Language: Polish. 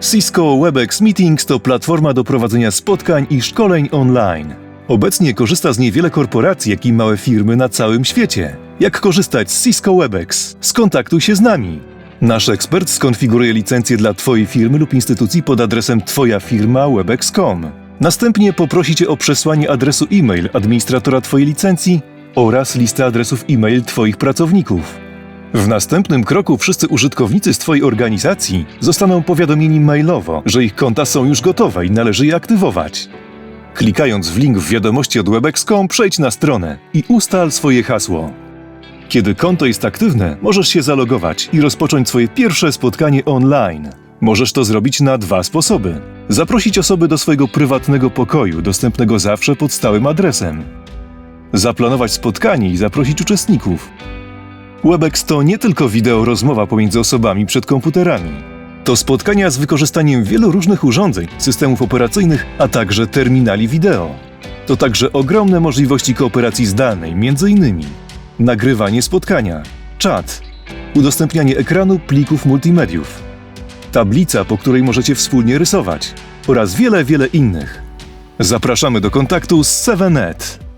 Cisco WebEx Meetings to platforma do prowadzenia spotkań i szkoleń online. Obecnie korzysta z niej wiele korporacji, jak i małe firmy na całym świecie. Jak korzystać z Cisco WebEx? Skontaktuj się z nami. Nasz ekspert skonfiguruje licencję dla Twojej firmy lub instytucji pod adresem Twoja firma webex.com. Następnie poprosi Cię o przesłanie adresu e-mail administratora Twojej licencji oraz listę adresów e-mail Twoich pracowników. W następnym kroku wszyscy użytkownicy z Twojej organizacji zostaną powiadomieni mailowo, że ich konta są już gotowe i należy je aktywować. Klikając w link w wiadomości od webex.com przejdź na stronę i ustal swoje hasło. Kiedy konto jest aktywne, możesz się zalogować i rozpocząć swoje pierwsze spotkanie online. Możesz to zrobić na dwa sposoby. Zaprosić osoby do swojego prywatnego pokoju, dostępnego zawsze pod stałym adresem. Zaplanować spotkanie i zaprosić uczestników. Webex to nie tylko wideo rozmowa pomiędzy osobami przed komputerami. To spotkania z wykorzystaniem wielu różnych urządzeń, systemów operacyjnych, a także terminali wideo. To także ogromne możliwości kooperacji zdalnej, m.in. nagrywanie spotkania, czat, udostępnianie ekranu plików multimediów, tablica, po której możecie wspólnie rysować oraz wiele, wiele innych. Zapraszamy do kontaktu z 7net.